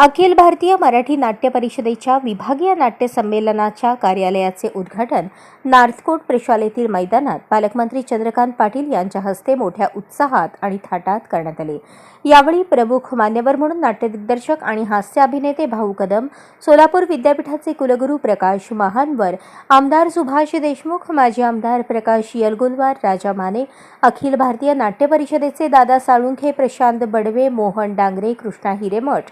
अखिल भारतीय मराठी नाट्य परिषदेच्या विभागीय नाट्य संमेलनाच्या कार्यालयाचे उद्घाटन नार्थकोट प्रशालेतील मैदानात पालकमंत्री चंद्रकांत पाटील यांच्या हस्ते मोठ्या उत्साहात आणि थाटात करण्यात आले. यावेळी प्रमुख मान्यवर म्हणून नाट्यदिग्दर्शक आणि हास्य अभिनेते भाऊ कदम सोलापूर विद्यापीठाचे कुलगुरू प्रकाश महानवर आमदार सुभाष देशमुख माजी आमदार प्रकाश यलगुलवार राजा माने अखिल भारतीय नाट्य परिषदेचे दादा साळुंखे प्रशांत बडवे मोहन डांगरे कृष्णा हिरेमठ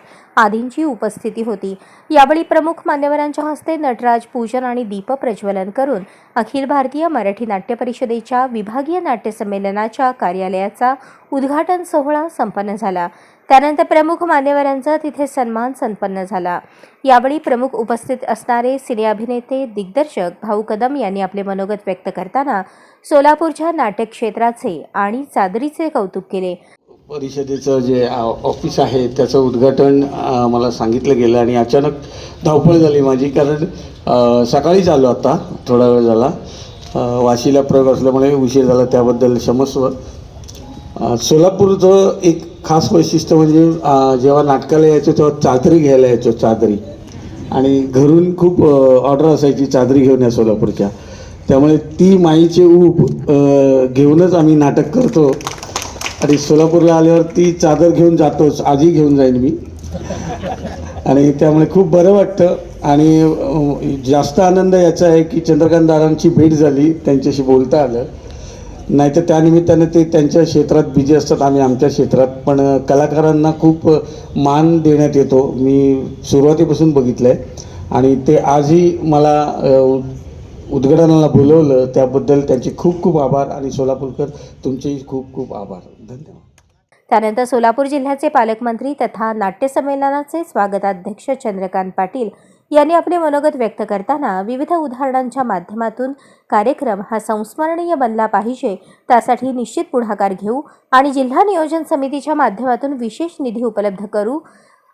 आदींची उपस्थिती होती. यावेळी प्रमुख मान्यवरांच्या हस्ते नटराज पूजन आणि दीप प्रज्वलन करून अखिल भारतीय मराठी नाट्य परिषदेच्या विभागीय नाट्य संमेलनाच्या कार्यालयाचा उद्घाटन सोहळा संपन्न झाला. त्यानंतर प्रमुख मान्यवरांचा तिथे सन्मान संपन्न झाला. यावेळी प्रमुख उपस्थित असणारे सिने अभिनेते दिग्दर्शक भाऊ कदम यांनी आपले मनोगत व्यक्त करताना सोलापूरच्या नाट्य क्षेत्राचे आणि चादरीचे कौतुक केले. परिषदेचं जे ऑफिस आहे त्याचं उद्घाटन मला सांगितलं गेलं आणि अचानक धावपळ झाली माझी. कारण सकाळीच आलो आता थोडा वेळ झाला. वाशीला प्रयोग असल्यामुळे उशीर झाला त्याबद्दल क्षमस्व. सोलापूरचं एक खास वैशिष्ट्य म्हणजे जेव्हा नाटकाला यायचो तेव्हा चादरी घ्यायला यायचो चादरी. आणि घरून खूप ऑर्डर असायची चादरी घेऊन या सोलापूरच्या. त्यामुळे ती माईचे ऊब घेऊनच आम्ही नाटक करतो. आणि सोलापूरला आल्यावर ती चादर घेऊन जातोच आजही घेऊन जाईन मी. आणि त्यामुळे खूप बरं वाटतं. आणि जास्त आनंद याचा आहे की चंद्रकांतदारांची भेट झाली त्यांच्याशी बोलता आलं. नाहीतर त्यानिमित्ताने ते त्यांच्या क्षेत्रात बिझी असतात आम्ही आमच्या क्षेत्रात. पण कलाकारांना खूप मान देण्यात येतो. मी सुरुवातीपासून बघितलं आहे आणि ते आजही मला उद्घाटनाला बोलवलं त्याबद्दल त्यांचे खूप खूप आभार आणि सोलापूरकर तुमचेही खूप खूप आभार. धन्यवाद. त्यानंतर सोलापूर जिल्ह्याचे पालकमंत्री तथा नाट्य संमेलनाचे स्वागताध्यक्ष चंद्रकांत पाटील यांनी आपले मनोगत व्यक्त करताना विविध उदाहरणांच्या माध्यमातून कार्यक्रम हा संस्मरणीय बनला पाहिजे त्यासाठी निश्चित पुढाकार घेऊ आणि जिल्हा नियोजन समितीच्या माध्यमातून विशेष निधी उपलब्ध करू.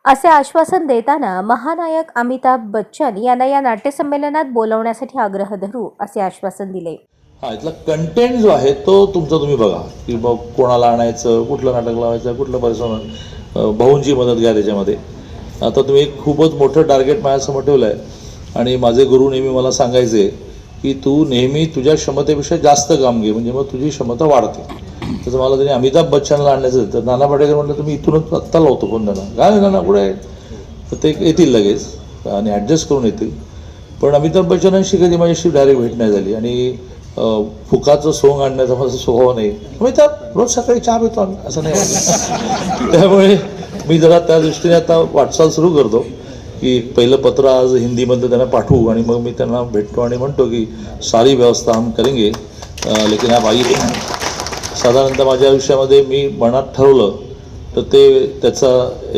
असे आश्वासन देताना महानायक अमिताभ बच्चन यांना या नाट्यसंमेलनात बोलवण्यासाठी आग्रह धरू असे आश्वासन दिले. हा इथला कंटेंट जो आहे तो तुमचा तुम्ही बघा. की मग कोणाला आणायचं कुठलं नाटक लावायचं कुठलं परिसर भाऊंची मदत घ्या त्याच्यामध्ये. आता तुम्ही एक खूपच मोठं टार्गेट माझ्यासमोर ठेवलं आहे आणि माझे गुरु नेहमी मला सांगायचे की तू नेहमी तुझ्या क्षमतेपेक्षा जास्त काम घे. म्हणजे मग तुझी क्षमता वाढते. त्याचं मला त्यांनी अमिताभ बच्चनला आणण्याचं तर नाना पाटेकर म्हटलं तुम्ही इथूनच आत्ता लावतो फोन त्यांना. काय नाना पुढे. तर ते येतील लगेच आणि ॲडजस्ट करून येतील. पण अमिताभ बच्चनांशी कधी माझ्याशी डायरेक्ट भेट नाही झाली. आणि फुकाचं सोंग आणण्याचा माझा स्वभाव नाही. अमिताभ रोज सकाळी चहा पितो आम्ही. असं नाही त्यामुळे मी जरा त्या दृष्टीने आता वाटचाल सुरू करतो की पहिलं पत्र आज हिंदीमध्ये त्यांना पाठवू. आणि मग मी त्यांना भेटतो आणि म्हणतो की सारी व्यवस्था हम करेंगे. लेकिन आप आइए साधारणतः माझ्या आयुष्यामध्ये मी मनात ठरवलं तर ते त्याचा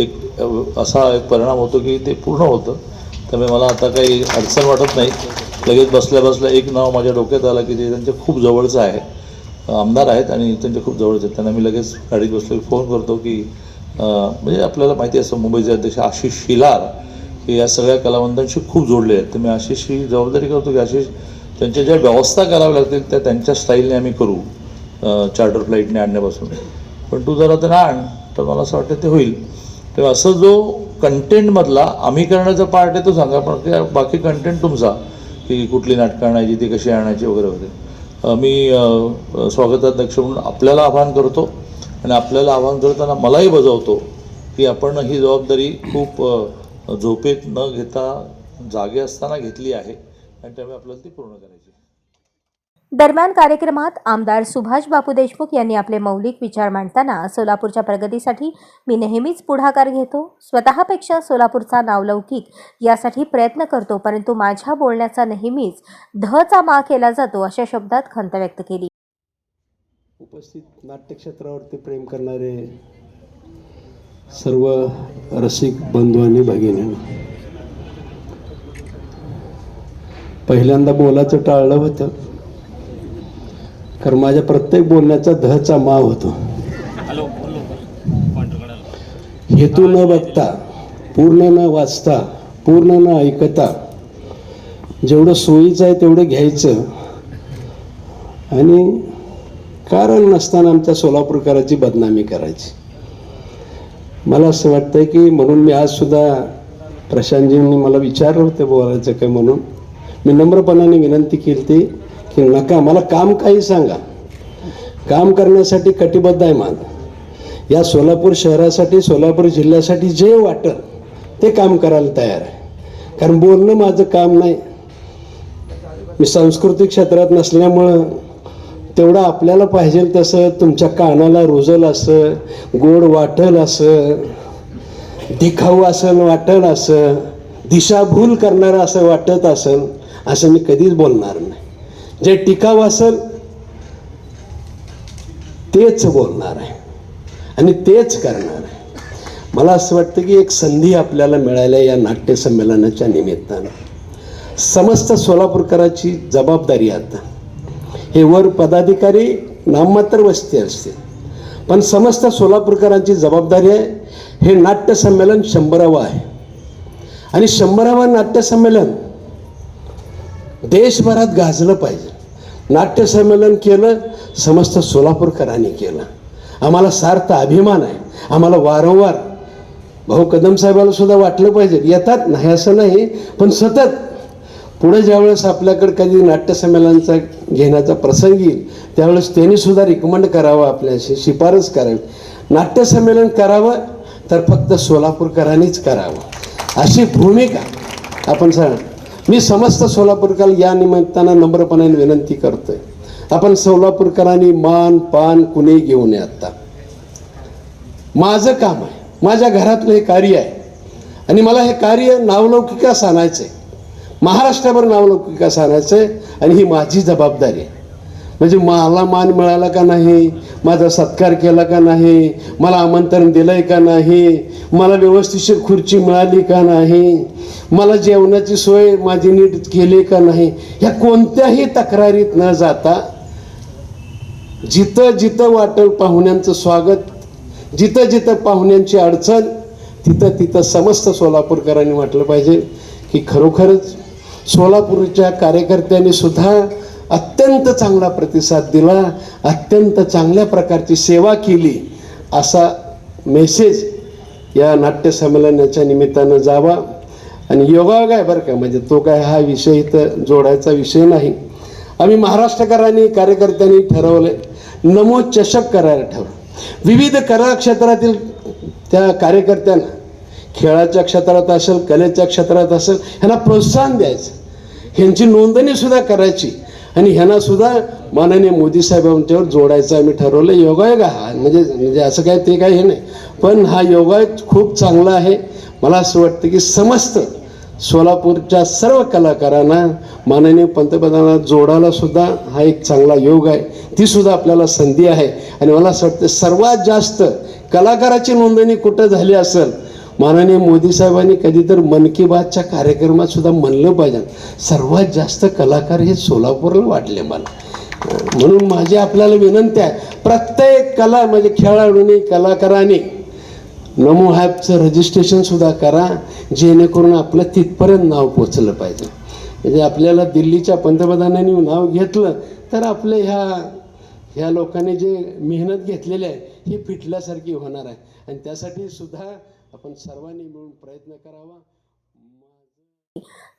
एक असा एक परिणाम होतो की ते पूर्ण होतं. त्यामुळे मला आता काही अडचण वाटत नाही. लगेच बसल्या बसल्या एक नाव माझ्या डोक्यात आलं की ते त्यांच्या खूप जवळचं आहे. आमदार आहेत आणि त्यांच्या खूप जवळचे आहेत. त्यांना मी लगेच गाडीत बसलो फोन करतो की म्हणजे आपल्याला माहिती असतं मुंबईचे अध्यक्ष आशिष शिलार हे या सगळ्या कलावंतांशी खूप जोडले आहेत. तर मी आशिषशी जबाबदारी करतो की आशिष त्यांच्या ज्या व्यवस्था कराव्या लागतील त्या त्यांच्या स्टाईलने आम्ही करू. चार्टर फ्लाईटने आणण्यापासून. पण तू जरा तर आण तर मला असं वाटतं ते होईल. तर असं जो कंटेंटमधला आम्ही करण्याचा पार्ट आहे तो सांगा पण बाकी कंटेंट तुमचा की कुठली नाटकं आणायची ती कशी आणायची वगैरे वगैरे. मी स्वागताध्यक्ष म्हणून आपल्याला आवाहन करतो आणि आपल्याला आवाहन करताना मलाही बजावतो की आपण ही जबाबदारी खूप झोपेत न घेता जागे असताना घेतली आहे आणि त्यामुळे आपल्याला ती पूर्ण करायची. दरम्यान कार्यक्रमात आमदार सुभाष बापू देशमुख यांनी आपले मौलिक विचार मांडताना सोलापूरच्या प्रगतीसाठी मी नेहमीच पुढाकार घेतो. स्वतःपेक्षा सोलापूरचा नावलौकिक यासाठी प्रयत्न करतो परंतु माझ्या बोलण्याचा नेहमीच धचा मा केला जातो अशा शब्दात खंत व्यक्त केली. उपस्थित नाट्यक्षेत्रावरती प्रेम करणारे सर्व रसिक बंधू आणि भगिनी पहिल्यांदा बोलायचं टाळलं होतं. कारण माझ्या प्रत्येक बोलण्याचा धचा मा होतो. हेतू न बघता पूर्ण न वाचता पूर्ण न ऐकता जेवढं सोयीचं आहे तेवढं घ्यायचं. आणि कारण नसताना आमच्या सोलापूरकराची बदनामी करायची. मला असं वाटतंय की म्हणून मी आज सुद्धा प्रशांतजींनी मला विचारलं होतं बोलायचं काय म्हणून. मी नम्रपणाने विनंती केली ती की नका मला काम काही सांगा. काम करण्यासाठी कटिबद्ध आहे मान या सोलापूर शहरासाठी सोलापूर जिल्ह्यासाठी जे वाटत ते काम करायला तयार आहे. कारण बोलणं माझं काम नाही. मी सांस्कृतिक क्षेत्रात नसल्यामुळं तेवढं आपल्याला पाहिजे तसं तुमच्या कानाला रुजल असं गोड वाटल असं दिखाऊ असेल वाटल असं दिशाभूल करणारं असं वाटत असेल असं मी कधीच बोलणार नाही. जे टिकाव असेल तेच बोलणार आहे. आणि तेच करणार आहे. मला असं वाटतं की एक संधी आपल्याला मिळाल्या या नाट्यसंमेलनाच्या निमित्तानं. समस्त सोलापूरकराची जबाबदारी आता. हे वर पदाधिकारी नाममात्र वस्ती असते पण समस्त सोलापूरकरांची जबाबदारी आहे हे नाट्यसंमेलन शंभरावं आहे. आणि शंभरावं नाट्यसंमेलन देशभरात गाजलं पाहिजे. नाट्यसंमेलन केलं समस्त सोलापूरकरांनी केलं. आम्हाला सार्थ अभिमान आहे. आम्हाला वारंवार भाऊ कदम साहेबाला सुद्धा वाटलं पाहिजे. येतात नाही असं नाही पण सतत. पुढे ज्यावेळेस आपल्याकडे कधी नाट्यसंमेलनाचा घेण्याचा प्रसंग येईल त्यावेळेस त्यांनी सुद्धा रिकमेंड करावं आपल्याशी शिफारस करावी. नाट्यसंमेलन करावं तर फक्त सोलापूरकरांनीच करावं. अशी भूमिका आपण सांग मी समस्त सोलापूरकर या निमित्तानं नम्रपणाने विनंती करतोय. आपण सोलापूरकरांनी मान पान कुणी घेऊ नये आत्ता माझं काम आहे. माझ्या घरातलं हे कार्य आहे. आणि मला हे कार्य नावलौकिकास आणायचं आहे महाराष्ट्राभर नावलौकिकास आणायचं आहे आणि ही माझी जबाबदारी आहे. म्हणजे मला मान मिळाला का नाही? माझा सत्कार केला का नाही? मला आमंत्रण दिलं आहे का नाही? मला व्यवस्थिशीर खुर्ची मिळाली का नाही? मला जेवणाची सोय माझी नीट केली का नाही? ह्या कोणत्याही तक्रारीत न जाता जिथं जिथं वाटेल पाहुण्यांचं स्वागत जिथं जिथं पाहुण्यांची अडचण तिथं तिथं समस्त सोलापूरकरांनी वाटलं पाहिजे की खरोखरच सोलापूरच्या कार्यकर्त्यांनी सुद्धा अत्यंत चांगला प्रतिसाद दिला अत्यंत चांगल्या प्रकारची सेवा केली. असा मेसेज या नाट्यसंमेलनाच्या निमित्तानं जावा. आणि योगायोग आहे बरं का म्हणजे तो काय हा विषय इथं जोडायचा विषय नाही. आम्ही महाराष्ट्रकरांनी कार्यकर्त्यांनी ठरवले नमो चषक करायला ठरवलं विविध कला क्षेत्रातील त्या कार्यकर्त्यांना खेळाच्या क्षेत्रात असेल कलेच्या क्षेत्रात असेल ह्यांना प्रोत्साहन द्यायचं. ह्यांची नोंदणीसुद्धा करायची. आणि ह्यांना सुद्धा माननीय मोदी साहेबांच्यावर जोडायचं आम्ही ठरवलं योगायोग हा म्हणजे म्हणजे असं काय ते काय हे नाही. पण हा योगायोग खूप चांगला आहे. मला असं वाटतं की समस्त सोलापूरच्या सर्व कलाकारांना माननीय पंतप्रधानांना जोडायला सुद्धा हा एक चांगला योग आहे. ती सुद्धा आपल्याला संधी आहे. आणि मला असं वाटतं सर्वात जास्त कलाकाराची नोंदणी कुठं झाली असेल माननीय मोदी साहेबांनी कधी तर मन की बातच्या कार्यक्रमात सुद्धा म्हणलं पाहिजे. सर्वात जास्त कलाकार हे सोलापूरला वाटले मला. म्हणून माझी आपल्याला विनंती आहे प्रत्येक कला म्हणजे खेळाडूंनी कलाकारांनी नमो ॲपचं रजिस्ट्रेशन सुद्धा करा जेणेकरून आपलं तिथपर्यंत नाव पोचलं पाहिजे. म्हणजे आपल्याला दिल्लीच्या पंतप्रधानांनी नाव घेतलं तर आपलं ह्या ह्या लोकांनी जे मेहनत घेतलेली आहे ही फिटल्यासारखी होणार आहे. आणि त्यासाठी सुद्धा आपण सर्वांनी मिळून प्रयत्न करावा.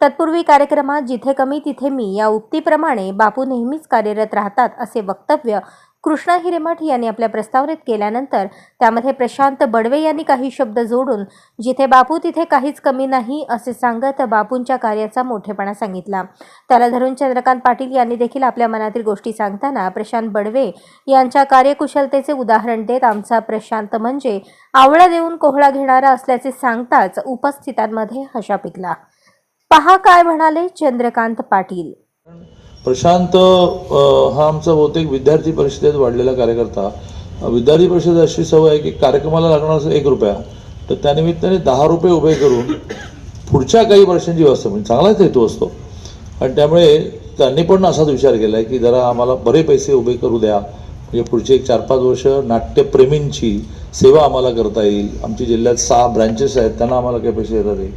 तत्पूर्वी कार्यक्रमात जिथे कमी तिथे मी या उक्तीप्रमाणे बापू नेहमीच कार्यरत राहतात असे वक्तव्य कृष्णा हिरेमठ यांनी आपल्या प्रस्तावनेत केल्यानंतर त्यामध्ये प्रशांत बडवे यांनी काही शब्द जोडून जिथे बापू तिथे काहीच कमी नाही असे सांगत बापूंच्या कार्याचा मोठेपणा सांगितला. त्याला धरून चंद्रकांत पाटील यांनी देखील आपल्या मनातील गोष्टी सांगताना प्रशांत बडवे यांच्या कार्यकुशलतेचे उदाहरण देत आमचा प्रशांत म्हणजे आवळा देऊन कोहळा घेणारा असल्याचे सांगताच उपस्थितांमध्ये हशा पिकला. पहा काय म्हणाले चंद्रकांत पाटील. प्रशांत हा आमचा बहुतेक विद्यार्थी परिषदेत वाढलेला कार्यकर्ता. विद्यार्थी परिषद अशी सवय आहे की कार्यक्रमाला लागणार असेल एक रुपया. तर त्यानिमित्ताने दहा रुपये उभे करून पुढच्या काही वर्षांची व्यवस्था म्हणजे चांगलाच हेतू असतो. आणि त्यामुळे त्यांनी पण असाच विचार केला आहे की जरा आम्हाला बरे पैसे उभे करू द्या. म्हणजे पुढचे एक चार पाच वर्ष नाट्यप्रेमींची सेवा आम्हाला करता येईल. आमच्या जिल्ह्यात सहा ब्रँचेस आहेत त्यांना आम्हाला काही पैसे देता येईल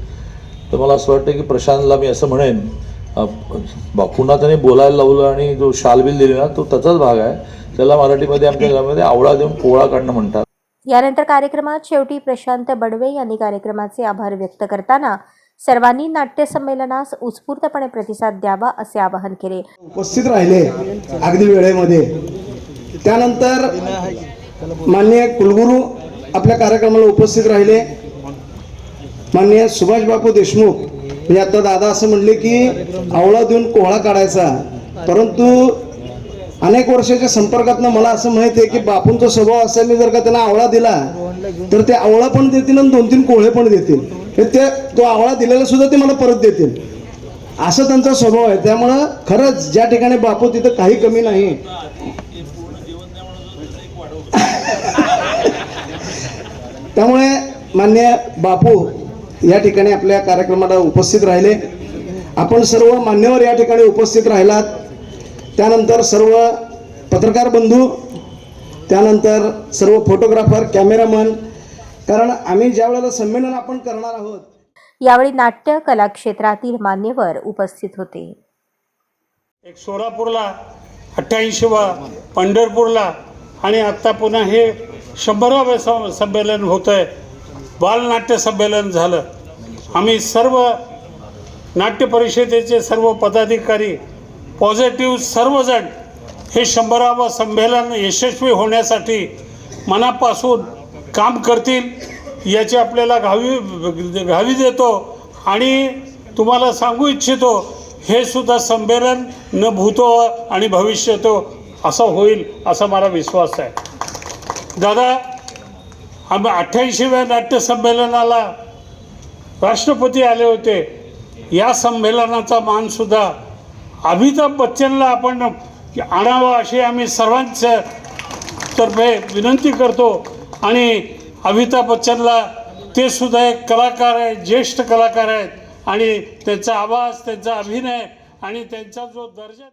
तर मला असं वाटतं की प्रशांतला मी असं म्हणेन बापूंना त्याने बोलायला लावलं आणि जो शाल बिल दिली ना तो त्याचाच भाग आहे. त्याला मराठीमध्ये आमच्या घरामध्ये आवळा देऊन पोळा काढणं म्हणतात. यानंतर कार्यक्रमात शेवटी प्रशांत बडवे यांनी कार्यक्रमाचे आभार व्यक्त करताना सर्वांनी नाट्य संमेलनास उत्स्फूर्तपणे प्रतिसाद द्यावा असे आवाहन केले. उपस्थित राहिले अगदी वेळेमध्ये. त्यानंतर माननीय कुलगुरू आपल्या कार्यक्रमाला उपस्थित राहिले. माननीय सुभाष बापू देशमुख म्हणजे आता दादा असं म्हणले की आवळा देऊन कोहळा काढायचा. परंतु अनेक वर्षाच्या संपर्कातनं मला असं माहीत आहे की बापूंचा स्वभाव असा मी जर का त्यांना आवळा दिला तर ते आवळा पण देतील आणि दोन तीन कोहळे पण देतील. म्हणजे ते तो आवळा दिलेला सुद्धा ते मला परत देतील. असं त्यांचा स्वभाव आहे. त्यामुळं खरंच ज्या ठिकाणी बापू तिथं काही कमी नाही. त्यामुळे मान्य बापू या ठिकाणी आपल्या कार्यक्रमाला उपस्थित राहिले. आपण सर्व मान्यवर या ठिकाणी उपस्थित राहिलात. त्यानंतर सर्व पत्रकार बंधू त्यानंतर सर्व फोटोग्राफर कॅमेरामन कारण आम्ही ज्या वेळेला संमेलन आपण करणार आहोत यावेळी नाट्य कला क्षेत्रातील मान्यवर उपस्थित होते. एक सोलापूरला अठ्ठ्याऐंशीवा पंढरपूरला आणि आत्ता पुन्हा हे शंभरावे सं संमेलन होतं आहे बालनाट्य संमेलन झालं. आम्ही सर्व नाट्य परिषदेचे सर्व पदाधिकारी पॉझिटिव्ह सर्वजण हे शंभरावं संमेलन यशस्वी होण्यासाठी मनापासून काम करतील याची आपल्याला घावी घावी देतो. आणि तुम्हाला सांगू इच्छितो हे सुद्धा संमेलन न भूतो आणि भविष्यतो असं होईल असा मला विश्वास आहे. दादा आम्ही अठ्ठ्याऐंशीव्या नाट्यसंमेलनाला राष्ट्रपती आले होते. या संमेलनाचा मानसुद्धा अमिताभ बच्चनला आपण आणावा अशी आम्ही सर्वांच्या तर्फे विनंती करतो आणि अमिताभ बच्चनला ते सुद्धा एक कलाकार आहेत ज्येष्ठ कलाकार आहेत आणि त्यांचा आवाज त्यांचा अभिनय आणि त्यांचा जो दर्जा